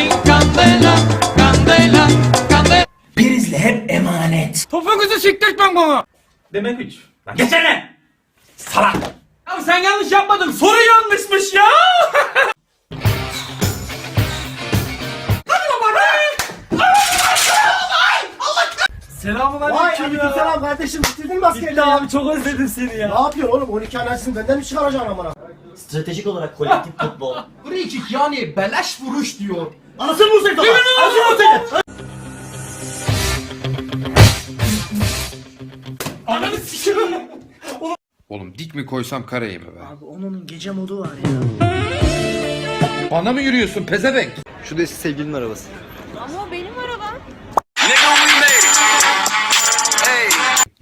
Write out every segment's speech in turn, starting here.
ay candela, candela, candela. Prizle hep emanet. Topuğunuzu siktirtmem bana. Demek üç. Lan geçene! Salak! Ya sen yanlış yapmadın. Soru yanlışmış ya. Selamun Vay aleykümselam kardeşim bitirdin mi askerliği? abi çok özledim seni ya. Ne yapıyorsun oğlum 12 anasını benden mi çıkaracaksın amına? Stratejik olarak kolektif futbol. Free kick yani beleş vuruş diyor. Anasını vursaydı ama. Anasını vursaydı. Ananı sikiyorum. Oğlum dik mi koysam kareye mi be? Abi onun gece modu var ya. Bana mı yürüyorsun pezevenk? Şu da eski sevgilinin arabası. Ama o benim arabam.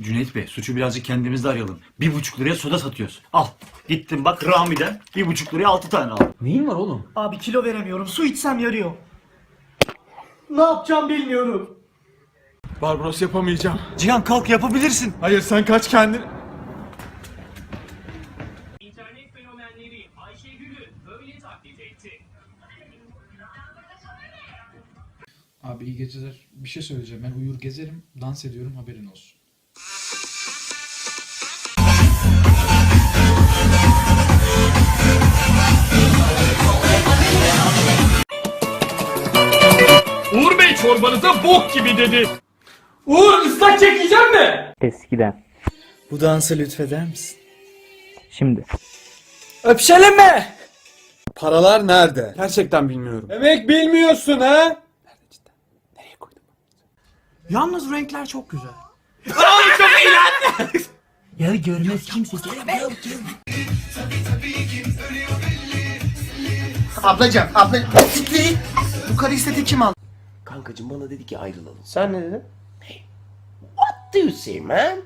Cüneyt Bey suçu birazcık kendimizde arayalım. Bir buçuk liraya soda satıyoruz. Al. Gittim bak Rami'den bir buçuk liraya altı tane aldım. Neyin var oğlum? Abi kilo veremiyorum. Su içsem yarıyor. Ne yapacağım bilmiyorum. Barbaros yapamayacağım. Cihan kalk yapabilirsin. Hayır sen kaç kendin. Abi iyi geceler. Bir şey söyleyeceğim. Ben uyur gezerim, dans ediyorum haberin olsun. Çorbanıza bok gibi dedi. Uğur ıslak çekeceğim mi? Eskiden. Bu dansı lütfeder misin? Şimdi. Öpüşelim mi? Paralar nerede? Gerçekten bilmiyorum. Demek bilmiyorsun ha? Yalnız renkler çok güzel. Ya görmez kimse. Ablacım abla. Bu karı istedi kim aldı? Kankacım bana dedi ki ayrılalım. Sen ne dedin? What do you say man?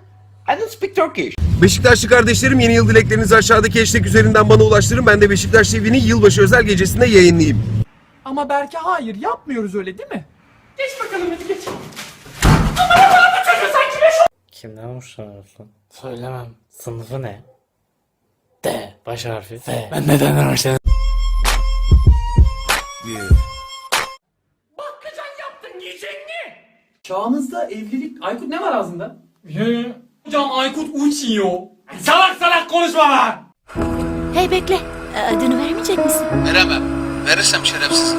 I don't speak Turkish. Beşiktaşlı kardeşlerim yeni yıl dileklerinizi aşağıdaki hashtag üzerinden bana ulaştırın. Ben de Beşiktaş TV'nin yılbaşı özel gecesinde yayınlayayım. Ama belki hayır yapmıyoruz öyle değil mi? Geç bakalım hadi geç. Kimden hoşlanıyorsun? Söylemem. Sınıfı ne? D. Baş harfi. F. Ben neden hoşlanıyorum? Çağımızda evlilik... Aykut ne var ağzında? Hocam Aykut uçuyor. Salak salak konuşma lan! Hey bekle. Adını vermeyecek misin? Veremem. Verirsem şerefsiz.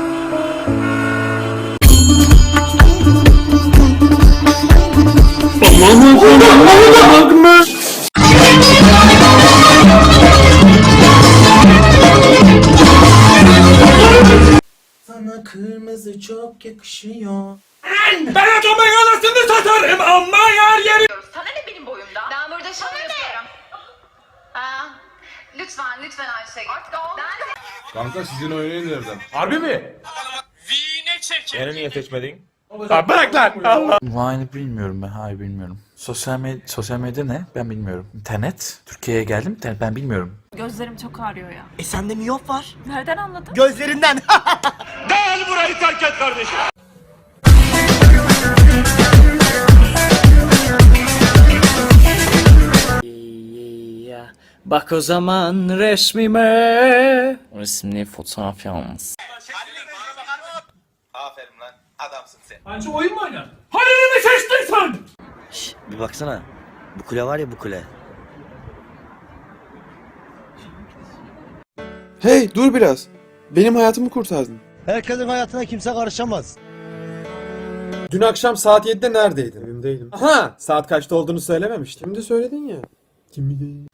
Sana kırmızı çok yakışıyor. Ben adamın anasını satarım ama yer yeri... Sana ne benim boyumdan? Ben burada çalışıyorum. Aa, lütfen lütfen Ayşegül. Ben Kanka sizin oynayın nereden? Harbi mi? Beni niye seçmedin? Bırak lan! Allah! Vine'ı bilmiyorum ben. Hayır bilmiyorum. Sosyal medya, sosyal medya ne? Ben bilmiyorum. İnternet. Türkiye'ye geldim. İnternet ben bilmiyorum. Gözlerim çok ağrıyor ya. E sende miyop var. Nereden anladın? Gözlerinden. Ya. Bak o zaman resmime. Resimli fotoğraf yalnız. Aferin lan adamsın sen. Bence oyun mu oynar? Halil'i mi seçtin sen? Bir baksana. Bu kule var ya bu kule. Hey dur biraz. Benim hayatımı kurtardın. Herkesin hayatına kimse karışamaz. Dün akşam saat 7'de neredeydin? Evimdeydim. Aha! Saat kaçta olduğunu söylememiştim. Şimdi söyledin ya.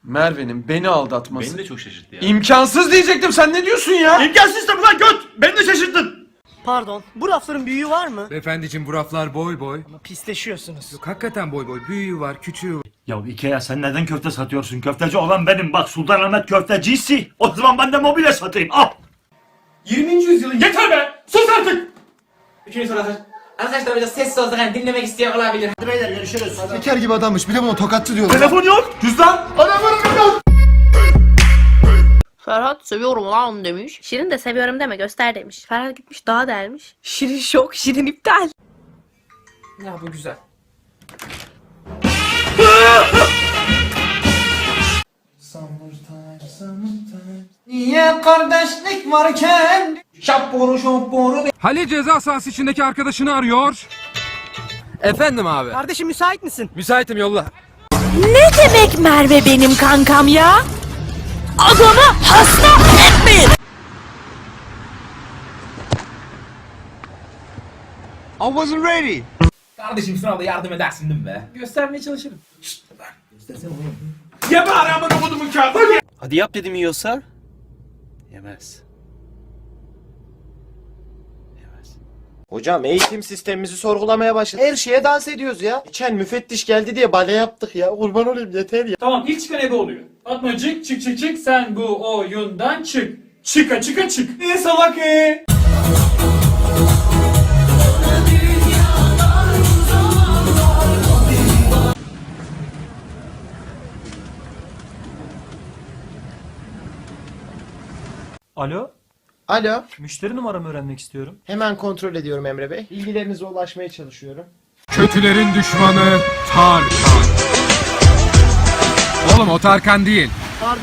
Merve'nin beni aldatması. Beni de çok şaşırttı ya. İmkansız diyecektim sen ne diyorsun ya? İmkansız tabii lan göt! Beni de şaşırttın. Pardon. Bu rafların büyüğü var mı? Beyefendiciğim bu raflar boy boy. Ama pisleşiyorsunuz. Yok hakikaten boy boy. Büyüğü var, küçüğü var. Ya Ikea sen neden köfte satıyorsun? Köfteci olan benim. Bak Sultanahmet köftecisi. O zaman ben de mobilya satayım. Al. 20. yüzyılın yeter be! Sus artık! Üçüncü soru Arkadaşlar biraz sessiz hani dinlemek isteyen olabilir. Beyler görüşürüz. Teker gibi adammış bir de buna tokatçı diyorlar. Telefon yok. Cüzdan. Ferhat seviyorum lan demiş. Şirin de seviyorum deme göster demiş. Ferhat gitmiş daha delmiş. Şirin şok, Şirin iptal. Ya bu güzel. Niye kardeşlik varken? Şapboru şapboru. Halil ceza sahası içindeki arkadaşını arıyor. Efendim abi. Kardeşim müsait misin? Müsaitim yolla. Ne demek Merve benim kankam ya? Adamı hasta etmeyin. Kardeşim sınavda yardım edersin değil mi be? Göstermeye çalışırım. Şşt lan. Göstersene oğlum. Ya bari amına kodumun kağıdı. Hadi yap dedim yiyorsa. Yemez. Hocam eğitim sistemimizi sorgulamaya başladı. Her şeye dans ediyoruz ya. Geçen müfettiş geldi diye bale yaptık ya. Kurban olayım yeter ya. Tamam ilk çıkan ebe oluyor. Fatmacık çık çık çık sen bu oyundan çık. Çıka çıka çık. Ne salak e? Alo, Alo. müşteri numaramı öğrenmek istiyorum. Hemen kontrol ediyorum Emre Bey. Bilgilerinize ulaşmaya çalışıyorum. Kötülerin düşmanı Tarkan. Oğlum o Tarkan değil.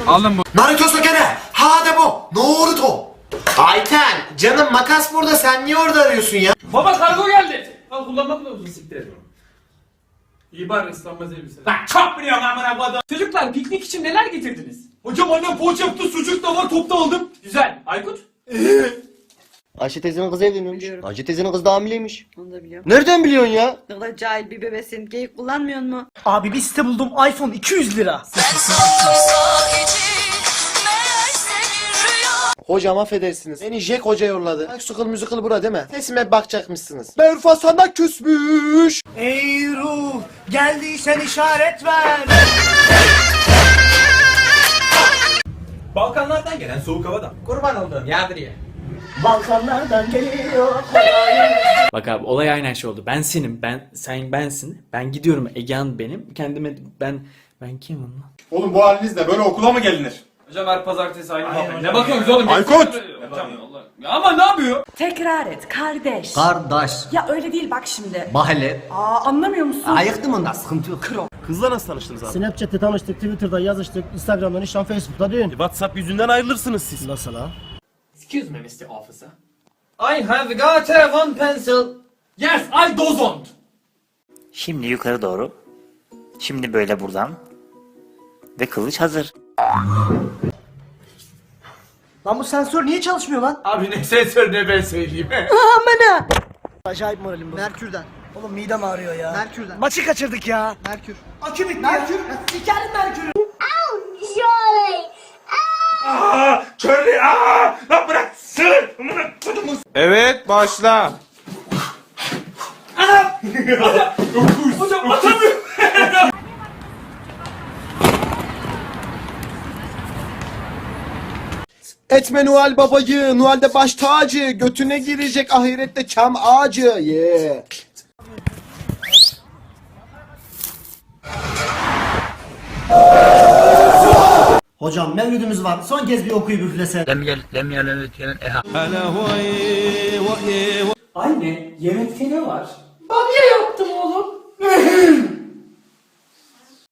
Alın bu. Naruto Sakene! Hade bu! Naruto! Ayten! Canım makas burada sen niye orada arıyorsun ya? Baba kargo geldi. Al kullanma kılavuzunu siktir et. İyi bari ıslanmaz elbise. Lan çok biliyorum amına kodum. Çocuklar piknik için neler getirdiniz? Hocam annem poğaça yaptı sucuk da var topta aldım. Güzel. Aykut? Ayşe teyzenin kızı evleniyormuş. Ayşe teyzenin kızı da hamileymiş. Onu da biliyorum. Nereden biliyorsun ya? Ne kadar cahil bir bebesin. Geyik kullanmıyor mu? Abi bir site buldum iPhone 200 lira. Hocam affedersiniz. Beni Jack Hoca yolladı. Bak sıkıl müzikal bura değil mi? Sesime bakacakmışsınız. Berfa sana küsmüş. Ey ruh, geldiysen işaret ver. Balkanlardan gelen soğuk havadan. Kurban olduğum yağdır Balkanlardan geliyor. Bak abi olay aynen şey oldu. Ben senim, ben sen bensin. Ben gidiyorum Egehan benim. Kendime ben ben kimim lan? Oğlum bu halinizle böyle okula mı gelinir? Hocam her pazartesi aynı muhabbet. Ne bakıyorsunuz oğlum? Aykut! Hocam, Allah. Ya ama ne yapıyor? Tekrar et kardeş. Kardeş, Ya öyle değil bak şimdi. mahalle. Aa anlamıyor musun? Ayıktım ondan sıkıntı yok. Kızla nasıl tanıştınız abi? Snapchat'te tanıştık, Twitter'da yazıştık, Instagram'dan işte Facebook'ta düğün. WhatsApp yüzünden ayrılırsınız siz. Nasıl ha? Excuse me Mr. Officer. I have got a one pencil. Yes, I don't. Şimdi yukarı doğru. Şimdi böyle buradan. Ve kılıç hazır. Lan bu sensör niye çalışmıyor lan? Abi ne sensör ne ben söyleyeyim. Acayip moralim bu. Merkür'den. Oğlum midem ağrıyor ya. Merkür'den. Maçı kaçırdık ya. Merkür. Akü bitti Merkür. ya. Sikerim Merkür'ü. Evet başla. Hocam atamıyorum. Etme Noel babayı, Noel'de baş tacı, götüne girecek ahirette çam ağacı. Yeah. Hocam mevlüdümüz var. Son kez bir okuyup üflese. Anne yemekte ne var? Bamya yaptım oğlum.